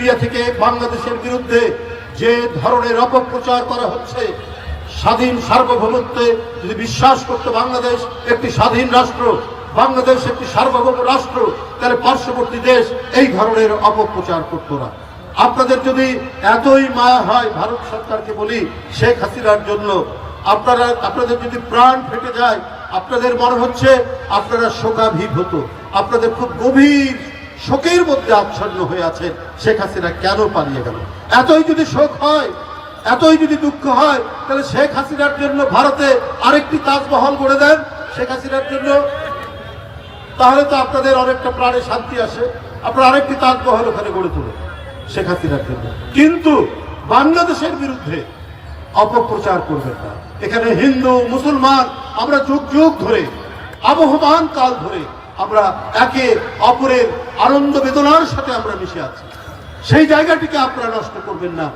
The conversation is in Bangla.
ইন্ডিয়া থেকে বাংলাদেশের বিরুদ্ধে যে ধরনের অপপ্রচার করা হচ্ছে, স্বাধীন সার্বভৌমত্বে, যদি বিশ্বাস করতে বাংলাদেশ একটি স্বাধীন রাষ্ট্র, বাংলাদেশ একটি সার্বভৌম রাষ্ট্র, তাহলে পার্শ্ববর্তী দেশ এই ধরনের অপপ্রচার করতো না। আপনাদের যদি এতই মায়া হয় ভারত সরকারকে বলি, শেখ হাসিনার জন্য, আপনারা, আপনাদের যদি প্রাণ ফেটে যায়, আপনাদের মনে হচ্ছে আপনারা শোকাভিভূত, আপনাদের খুব গভীর শোকের মধ্যে আচ্ছন্ন হয়ে আছেন, শেখ হাসিনা কেন পালিয়ে গেল? এতই যদি শোক হয়, এতই যদি দুঃখ হয়, তাহলে শেখ হাসিনার জন্য ভারতে আরেকটি তাজমহল গড়ে দেন শেখ হাসিনার জন্য। তাহলে তো আপনাদের অনেকটা প্রাণে শান্তি আসে। আপনারা আরেকটি তাজমহল ওখানে গড়ে তুলুন শেখ হাসিনার জন্য। কিন্তু বাংলাদেশের বিরুদ্ধে অপপ্রচার করবেন না। এখানে হিন্দু, মুসলমান, আমরা যুগ যুগ ধরে, আবহমান কাল ধরে আমরা একে অপরের আনন্দ বেদনার সাথে আমরা মিশে আছি। সেই জায়গাটিকে আপনারা নষ্ট করবেন না।